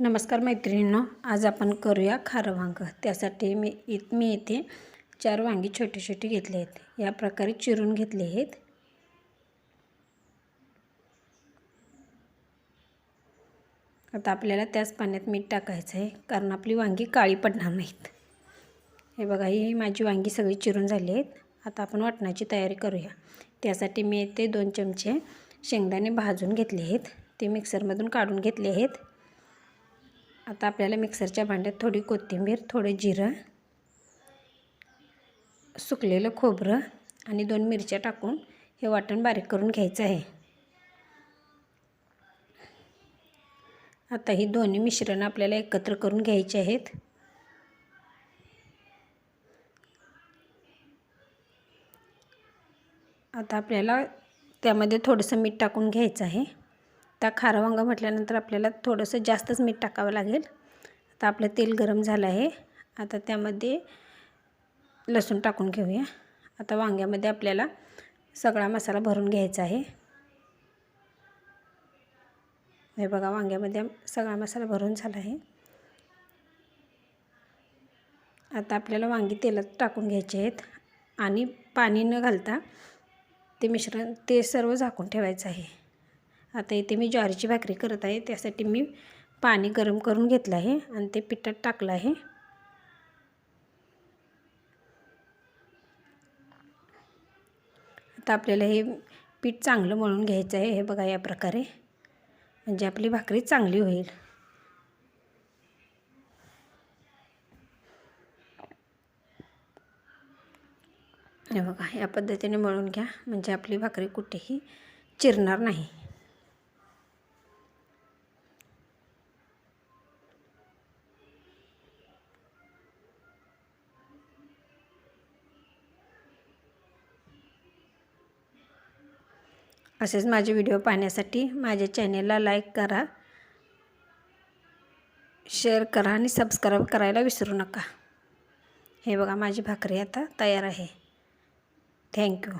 नमस्कार मैत्रिणींनो आज आपण करूया खारं वांगं. त्यासाठी मी इत मी इथे चार वांगी छोटी छोटी घेतली आहेत. या प्रकारे चिरून घेतले आहेत. आता आपल्याला त्याच पाण्यात मीठ टाकायचं आहे कारण आपली वांगी काळी पडणार नाहीत. हे बघा ही माझी वांगी सगळी चिरून झाली आहेत. आता आपण वाटणाची तयारी करूया. त्यासाठी मी इथे दोन चमचे शेंगदाणे भाजून घेतले आहेत. ते मिक्सरमधून काढून घेतले आहेत. आता आपल्याला मिक्सरच्या भांड्यात थोडी कोथिंबीर थोडं जिरं सुकलेलं खोबरं आणि दोन मिरच्या टाकून हे वाटण बारीक करून घ्यायचं आहे. आता ही दोन्ही मिश्रण आपल्याला एकत्र करून घ्यायचे आहेत. आता आपल्याला त्यामध्ये थोडंसं मीठ टाकून घ्यायचं आहे. त्या खारं वांगा म्हटल्यानंतर आपल्याला थोडंसं जास्तच मीठ टाकावं लागेल. आता आपलं तेल गरम झालं आहे. आता त्यामध्ये लसूण टाकून घेऊया. आता वांग्यामध्ये आपल्याला सगळा मसाला भरून घ्यायचा आहे. हे बघा वांग्यामध्ये सगळा मसाला भरून झाला आहे. आता आपल्याला वांगी तेलात टाकून घ्यायचे आहेत. आणि पाणी न घालता ते मिश्रण ते सर्व झाकून ठेवायचं आहे. आता इथे मी ज्वारीची भाकरी करत आहे त्यासाठी मी पाणी गरम करून घेतलं आहे आणि ते पिठात टाकलं आहे. आता आपल्याला हे पीठ चांगलं मळून घ्यायचं आहे हे बघा या प्रकारे. म्हणजे आपली भाकरी चांगली होईल. हे बघा या पद्धतीने मळून घ्या. म्हणजे आपली भाकरी कुठेही चिरणार नाही. असेच माझे व्हिडिओ पाहण्यासाठी माझ्या चॅनेलला लाईक करा शेअर करा आणि सबस्क्राईब करायला विसरू नका. हे बघा माझी भाकरी आता तयार आहे. थँक्यू.